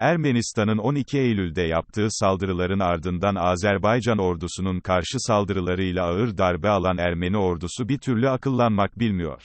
Ermenistan'ın 12 Eylül'de yaptığı saldırıların ardından Azerbaycan ordusunun karşı saldırılarıyla ağır darbe alan Ermeni ordusu bir türlü akıllanmak bilmiyor.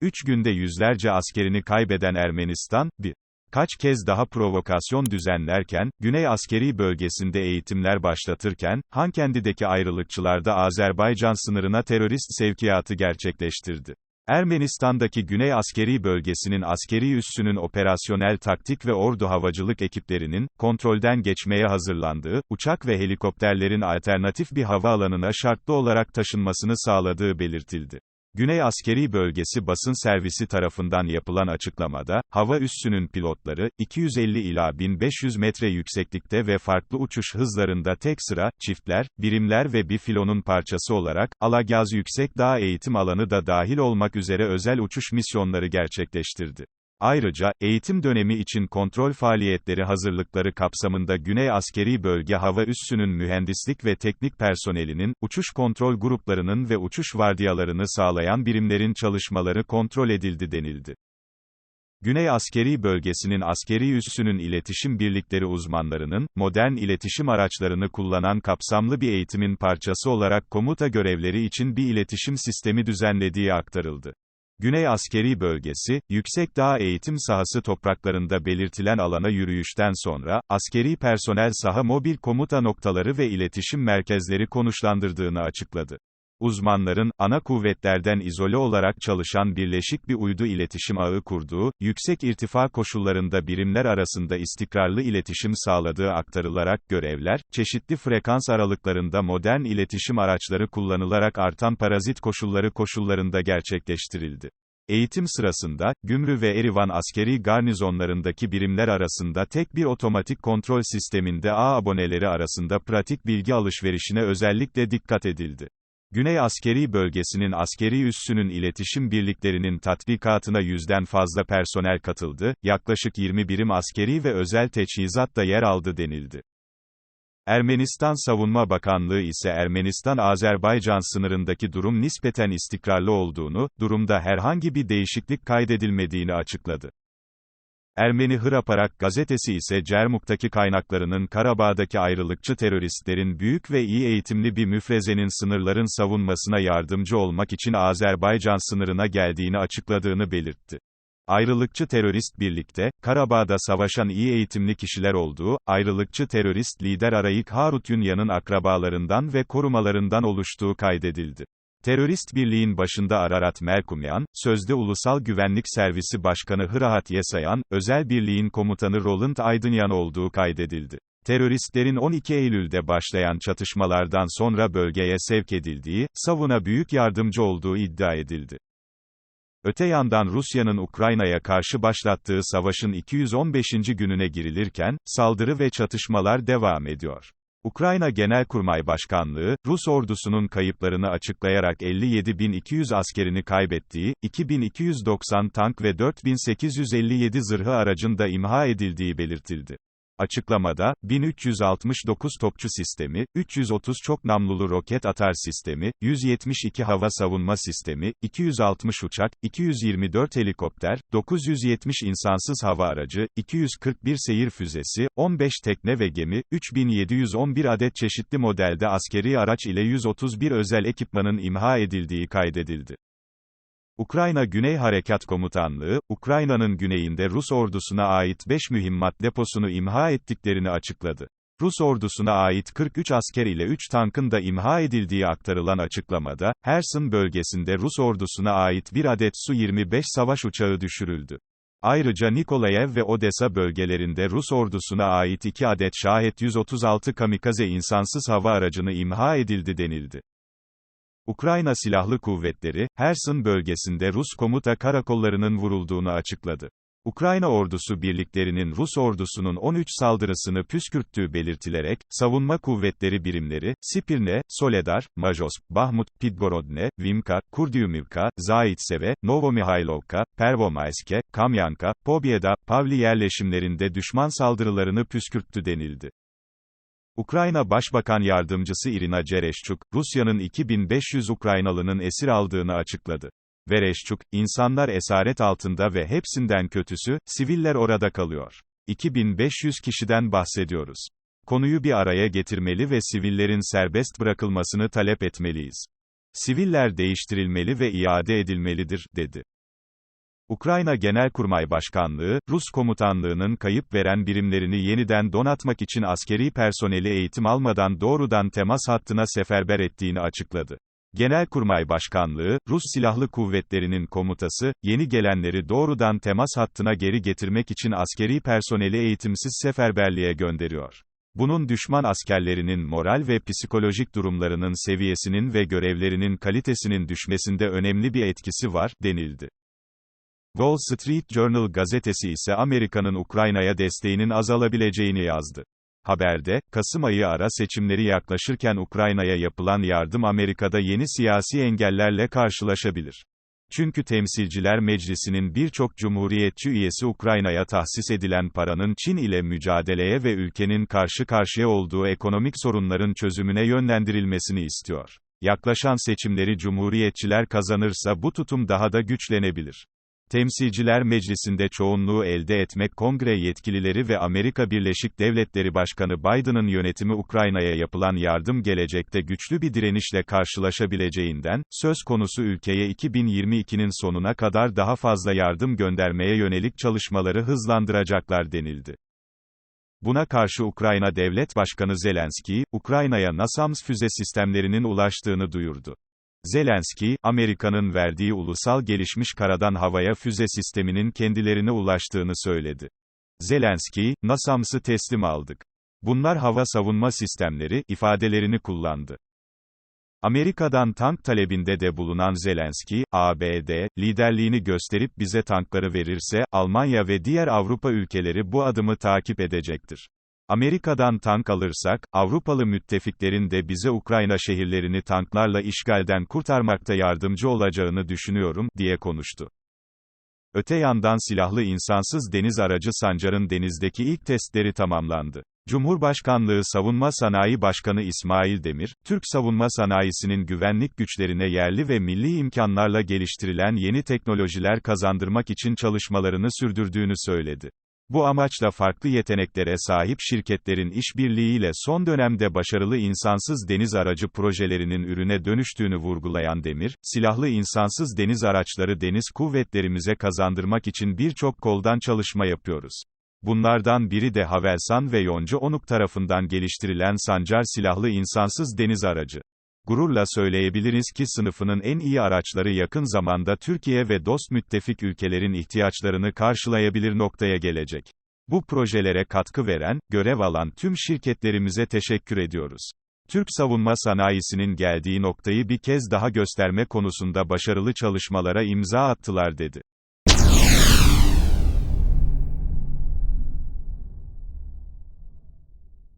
Üç günde yüzlerce askerini kaybeden Ermenistan, bir kaç kez daha provokasyon düzenlerken, Güney Askeri Bölgesi'nde eğitimler başlatırken, Hankendi'deki ayrılıkçılarda Azerbaycan sınırına terörist sevkiyatı gerçekleştirdi. Ermenistan'daki Güney Askeri Bölgesi'nin askeri üssünün operasyonel taktik ve ordu havacılık ekiplerinin, kontrolden geçmeye hazırlandığı, uçak ve helikopterlerin alternatif bir havaalanına şartlı olarak taşınmasını sağladığı belirtildi. Güney Askeri Bölgesi basın servisi tarafından yapılan açıklamada, hava üssünün pilotları, 250 ila 1500 metre yükseklikte ve farklı uçuş hızlarında tek sıra, çiftler, birimler ve bir filonun parçası olarak, Alagaz Yüksek Dağ Eğitim Alanı da dahil olmak üzere özel uçuş misyonları gerçekleştirdi. Ayrıca, eğitim dönemi için kontrol faaliyetleri hazırlıkları kapsamında Güney Askeri Bölge Hava Üssü'nün mühendislik ve teknik personelinin, uçuş kontrol gruplarının ve uçuş vardiyalarını sağlayan birimlerin çalışmaları kontrol edildi denildi. Güney Askeri Bölgesi'nin askeri üssünün iletişim birlikleri uzmanlarının, modern iletişim araçlarını kullanan kapsamlı bir eğitimin parçası olarak komuta görevleri için bir iletişim sistemi düzenlediği aktarıldı. Güney Askeri Bölgesi, Yüksek Dağ Eğitim Sahası topraklarında belirtilen alana yürüyüşten sonra, askeri personel saha mobil komuta noktaları ve iletişim merkezleri konuşlandırdığını açıkladı. Uzmanların, ana kuvvetlerden izole olarak çalışan birleşik bir uydu iletişim ağı kurduğu, yüksek irtifa koşullarında birimler arasında istikrarlı iletişim sağladığı aktarılarak görevler, çeşitli frekans aralıklarında modern iletişim araçları kullanılarak artan parazit koşulları koşullarında gerçekleştirildi. Eğitim sırasında, Gümrü ve Erivan askeri garnizonlarındaki birimler arasında tek bir otomatik kontrol sisteminde ağ aboneleri arasında pratik bilgi alışverişine özellikle dikkat edildi. Güney Askeri Bölgesi'nin askeri üssünün iletişim birliklerinin tatbikatına yüzden fazla personel katıldı, yaklaşık 20 birim askeri ve özel teçhizat da yer aldı denildi. Ermenistan Savunma Bakanlığı ise Ermenistan-Azerbaycan sınırındaki durum nispeten istikrarlı olduğunu, durumda herhangi bir değişiklik kaydedilmediğini açıkladı. Ermeni Hıraparak gazetesi ise Cermuk'taki kaynaklarının Karabağ'daki ayrılıkçı teröristlerin büyük ve iyi eğitimli bir müfrezenin sınırların savunmasına yardımcı olmak için Azerbaycan sınırına geldiğini açıkladığını belirtti. Ayrılıkçı terörist birlikte, Karabağ'da savaşan iyi eğitimli kişiler olduğu, ayrılıkçı terörist lider Arayik Harut Yunya'nın akrabalarından ve korumalarından oluştuğu kaydedildi. Terörist birliğin başında Ararat Melkumyan, sözde Ulusal Güvenlik Servisi Başkanı Hırahat Yesayan, özel birliğin komutanı Roland Aydınyan olduğu kaydedildi. Teröristlerin 12 Eylül'de başlayan çatışmalardan sonra bölgeye sevk edildiği, savuna büyük yardımcı olduğu iddia edildi. Öte yandan Rusya'nın Ukrayna'ya karşı başlattığı savaşın 215. gününe girilirken, saldırı ve çatışmalar devam ediyor. Ukrayna Genelkurmay Başkanlığı, Rus ordusunun kayıplarını açıklayarak 57.200 askerini kaybettiği, 2.290 tank ve 4.857 zırhı aracın da imha edildiği belirtildi. Açıklamada, 1369 topçu sistemi, 330 çok namlulu roket atar sistemi, 172 hava savunma sistemi, 260 uçak, 224 helikopter, 970 insansız hava aracı, 241 seyir füzesi, 15 tekne ve gemi, 3711 adet çeşitli modelde askeri araç ile 131 özel ekipmanın imha edildiği kaydedildi. Ukrayna Güney Harekat Komutanlığı, Ukrayna'nın güneyinde Rus ordusuna ait 5 mühimmat deposunu imha ettiklerini açıkladı. Rus ordusuna ait 43 asker ile 3 tankın da imha edildiği aktarılan açıklamada, Herson bölgesinde Rus ordusuna ait bir adet Su-25 savaş uçağı düşürüldü. Ayrıca Nikolayev ve Odessa bölgelerinde Rus ordusuna ait 2 adet Şahet 136 kamikaze insansız hava aracını imha edildi denildi. Ukrayna Silahlı Kuvvetleri, Herson bölgesinde Rus komuta karakollarının vurulduğunu açıkladı. Ukrayna ordusu birliklerinin Rus ordusunun 13 saldırısını püskürttüğü belirtilerek, savunma kuvvetleri birimleri, Sipirne, Soledar, Majos, Bahmut, Pidgorodne, Vimka, Kurdyumivka, Zaitseve, Novomihailovka, Pervomayske, Kamyanka, Pobieda, Pavli yerleşimlerinde düşman saldırılarını püskürttü denildi. Ukrayna Başbakan Yardımcısı Irina Cereşçuk, Rusya'nın 2500 Ukraynalının esir aldığını açıkladı. Vereşçuk, insanlar esaret altında ve hepsinden kötüsü, siviller orada kalıyor. 2500 kişiden bahsediyoruz. Konuyu bir araya getirmeli ve sivillerin serbest bırakılmasını talep etmeliyiz. Siviller değiştirilmeli ve iade edilmelidir, dedi. Ukrayna Genelkurmay Başkanlığı, Rus komutanlığının kayıp veren birimlerini yeniden donatmak için askeri personeli eğitim almadan doğrudan temas hattına seferber ettiğini açıkladı. Genelkurmay Başkanlığı, Rus Silahlı Kuvvetleri'nin komutası, yeni gelenleri doğrudan temas hattına geri getirmek için askeri personeli eğitimsiz seferberliğe gönderiyor. Bunun düşman askerlerinin moral ve psikolojik durumlarının seviyesinin ve görevlerinin kalitesinin düşmesinde önemli bir etkisi var, denildi. Wall Street Journal gazetesi ise Amerika'nın Ukrayna'ya desteğinin azalabileceğini yazdı. Haberde, Kasım ayı ara seçimleri yaklaşırken Ukrayna'ya yapılan yardım Amerika'da yeni siyasi engellerle karşılaşabilir. Çünkü Temsilciler Meclisi'nin birçok cumhuriyetçi üyesi Ukrayna'ya tahsis edilen paranın Çin ile mücadeleye ve ülkenin karşı karşıya olduğu ekonomik sorunların çözümüne yönlendirilmesini istiyor. Yaklaşan seçimleri cumhuriyetçiler kazanırsa bu tutum daha da güçlenebilir. Temsilciler Meclisi'nde çoğunluğu elde etmek kongre yetkilileri ve Amerika Birleşik Devletleri Başkanı Biden'ın yönetimi Ukrayna'ya yapılan yardım gelecekte güçlü bir direnişle karşılaşabileceğinden, söz konusu ülkeye 2022'nin sonuna kadar daha fazla yardım göndermeye yönelik çalışmaları hızlandıracaklar denildi. Buna karşı Ukrayna Devlet Başkanı Zelenski, Ukrayna'ya NASAMS füze sistemlerinin ulaştığını duyurdu. Zelenski, Amerika'nın verdiği ulusal gelişmiş karadan havaya füze sisteminin kendilerine ulaştığını söyledi. Zelenski, NASAMS'ı teslim aldık. Bunlar hava savunma sistemleri, ifadelerini kullandı. Amerika'dan tank talebinde de bulunan Zelenski, ABD, liderliğini gösterip bize tankları verirse, Almanya ve diğer Avrupa ülkeleri bu adımı takip edecektir. Amerika'dan tank alırsak, Avrupalı müttefiklerin de bize Ukrayna şehirlerini tanklarla işgalden kurtarmakta yardımcı olacağını düşünüyorum, diye konuştu. Öte yandan silahlı insansız deniz aracı Sancar'ın denizdeki ilk testleri tamamlandı. Cumhurbaşkanlığı Savunma Sanayi Başkanı İsmail Demir, Türk savunma sanayisinin güvenlik güçlerine yerli ve milli imkanlarla geliştirilen yeni teknolojiler kazandırmak için çalışmalarını sürdürdüğünü söyledi. Bu amaçla farklı yeteneklere sahip şirketlerin işbirliğiyle son dönemde başarılı insansız deniz aracı projelerinin ürüne dönüştüğünü vurgulayan Demir, silahlı insansız deniz araçları deniz kuvvetlerimize kazandırmak için birçok koldan çalışma yapıyoruz. Bunlardan biri de Havelsan ve Yonca Onuk tarafından geliştirilen Sancar silahlı insansız deniz aracı. Gururla söyleyebiliriz ki sınıfının en iyi araçları yakın zamanda Türkiye ve dost müttefik ülkelerin ihtiyaçlarını karşılayabilir noktaya gelecek. Bu projelere katkı veren, görev alan tüm şirketlerimize teşekkür ediyoruz. Türk savunma sanayisinin geldiği noktayı bir kez daha gösterme konusunda başarılı çalışmalara imza attılar dedi.